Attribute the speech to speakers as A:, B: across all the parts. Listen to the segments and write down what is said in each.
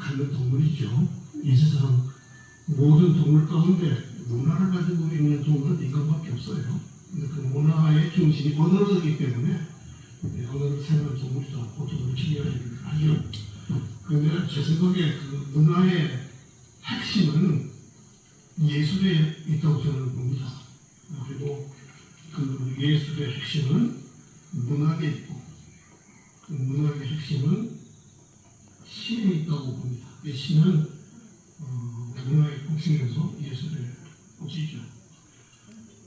A: 갖는 동물이죠. 이 세상 모든 동물 가운데 문화를 가지고 있는 동물은 인간밖에 없어요. 근데 그 문화의 중심이 언어이기 때문에 이 언어를 사용하는 동물이다. 보통을 지켜야지 하죠. 그런데 제 생각에 그 문화의 핵심은 예술에 있다고 저는 봅니다. 그리고 그 예술의 핵심은 문학에 있고 그 문학의 핵심은 시에 있다고 봅니다. 이 시는 어, 문화의 복싱에서 예술의 복시죠.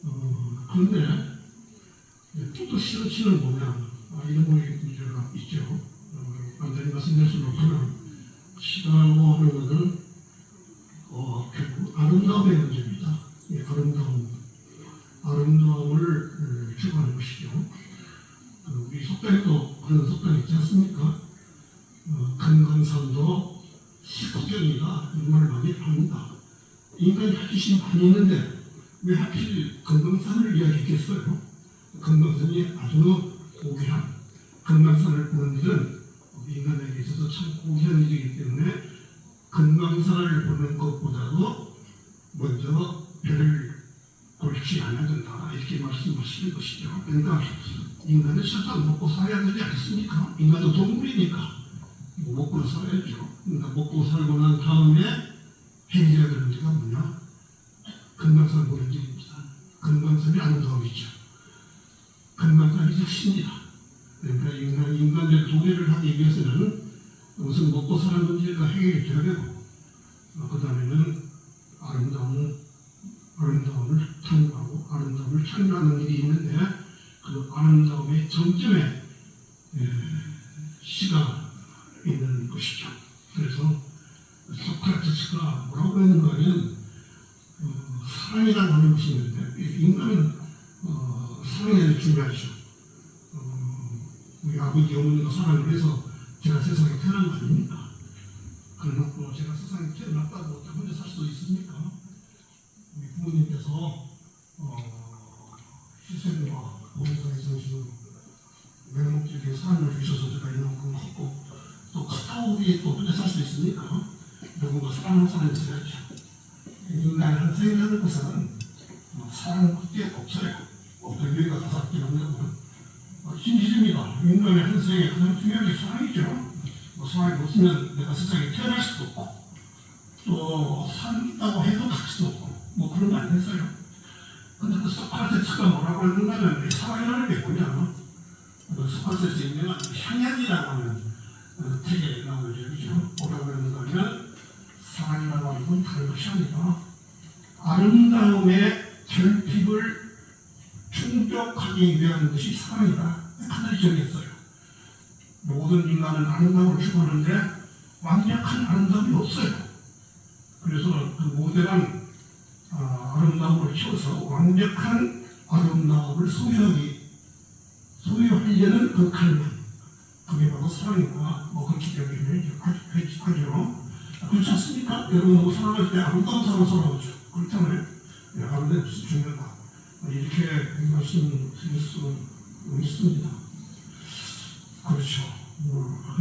A: 어, 그런데 또 시는 시는 뭐냐 아, 이런 문제가 있죠. 어, 완전히 말씀드릴 수는 없지만 시라고 하는 것은 어, 결국 아름다움의 문제입니다. 이 아름다움, 아름다움을 음, 추구하는 것이죠. 그 우리 속담에도 그런 속담이 있지 않습니까? 어, 금강산도 정말 많이 합니다. 인간이 할 짓이 많이 있는데 왜 하필 금강산을 이야기했겠어요? 금강산이 아주 고귀한 금강산을 보는 일은 인간에게 있어서 참 고귀한 일이기 때문에 금강산을 보는 것보다도 먼저 배를 골치 않아야 된다 이렇게 말씀하시는 것이죠. 그러니까 인간은 실상 먹고 살아야 되지 않습니까? 인간도 동물이니까 먹고 살아야죠. 그러니까 먹고 살고 난 다음에 행해야 되는 게가 뭐냐? 금강산 보는 길입니다. 금강산이 아름다움이죠. 금강산이 즉시입니다. 그러니까 인간, 인간의 도래를 하기 위해서는 우선 먹고 사는 문제가 해결이 돼야 되고 어, 그 다음에는 아름다움을 아름다움을 탐구하고 아름다움을 찾는 일이 있는데 그 아름다움의 정점에 에, 시가 있는 것이죠. 그래서 소크라테스가 뭐라고 했는가 하면 어, 사랑이라고 하는 것이 있는데 이 인간은 어, 사랑이 중요하죠. 어, 우리 아버지 어머니가 사랑을 해서 제가 세상에 태어난 거 아닙니까? 그래놓고 제가 세상에 태어났다고 어떻게 혼자 살 수 있습니까? 우리 부모님께서 어, 희생과 봉사의 정신으로 맹목적인 사랑을 주셔서 제가 이만큼 컸고 우리 또 혼자 살 수 있습니까? 누군가 사랑하는 사람이 있어야죠. 인간 한 생이라는 것은 어, 사랑은 끝에 없어요. 어떤 개 없는 어, 진실입니다. 인간의 한 생에 가장 중요한 게 사랑이죠. 뭐 사랑이 없으면 내가 세상에 태어날 수도 없고 또 산다고 해도 갈 수도 없고 뭐 그런 거 아니겠어요? 근데 그 소크라테스가 뭐라고 했는가면 이 사랑이라는 게 뭐냐? 그 소크라테스 유명한 향연이라고 하는 나오는 얘기죠. 뭐라고 했는가 하면 사랑이라고 하는 건 다른 것이 아니라 아름다움의 결핍을 충족하기 위한 것이 사랑이다. 하늘이 정했어요. 모든 인간은 아름다움을 추구하는데 완벽한 아름다움이 없어요. 그래서 그 모델한 아, 아름다움을 키워서 완벽한 아름다움을 소유하기 소유하려는 그 갈망 그게 바로 사랑이다. 뭐 그렇게 얘기를 하죠. 그렇지 않습니까? 여러분 사랑할 때 아름다운 사람 살아오죠. 그렇잖아요. 예, 아름다운 것이 중요하다. 이렇게 말씀 드릴 수 있습니다.